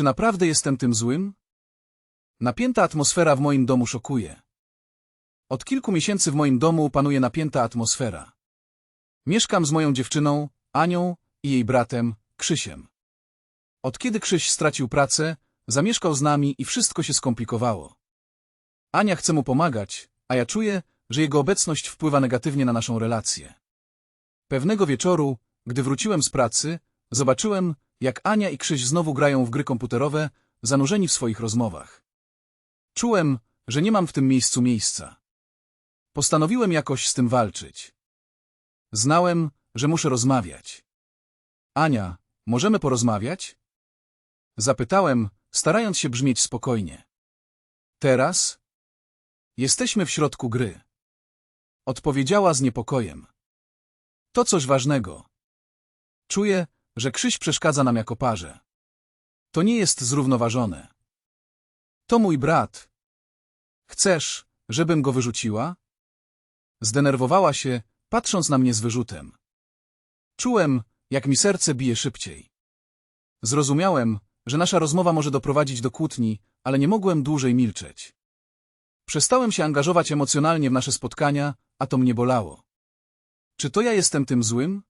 Czy naprawdę jestem tym złym? Napięta atmosfera w moim domu szokuje. Od kilku miesięcy w moim domu panuje napięta atmosfera. Mieszkam z moją dziewczyną, Anią i jej bratem, Krzysiem. Od kiedy Krzyś stracił pracę, zamieszkał z nami i wszystko się skomplikowało. Ania chce mu pomagać, a ja czuję, że jego obecność wpływa negatywnie na naszą relację. Pewnego wieczoru, gdy wróciłem z pracy, zobaczyłem, jak Ania i Krzyś znowu grają w gry komputerowe, zanurzeni w swoich rozmowach. Czułem, że nie mam w tym miejscu miejsca. Postanowiłem jakoś z tym walczyć. Znałem, że muszę rozmawiać. Ania, możemy porozmawiać? Zapytałem, starając się brzmieć spokojnie. Teraz? Jesteśmy w środku gry. Odpowiedziała z niepokojem. To coś ważnego. Czuję, że Krzyś przeszkadza nam jako parze. To nie jest zrównoważone. To mój brat. Chcesz, żebym go wyrzuciła? Zdenerwowała się, patrząc na mnie z wyrzutem. Czułem, jak mi serce bije szybciej. Zrozumiałem, że nasza rozmowa może doprowadzić do kłótni, ale nie mogłem dłużej milczeć. Przestałem się angażować emocjonalnie w nasze spotkania, a to mnie bolało. Czy to ja jestem tym złym?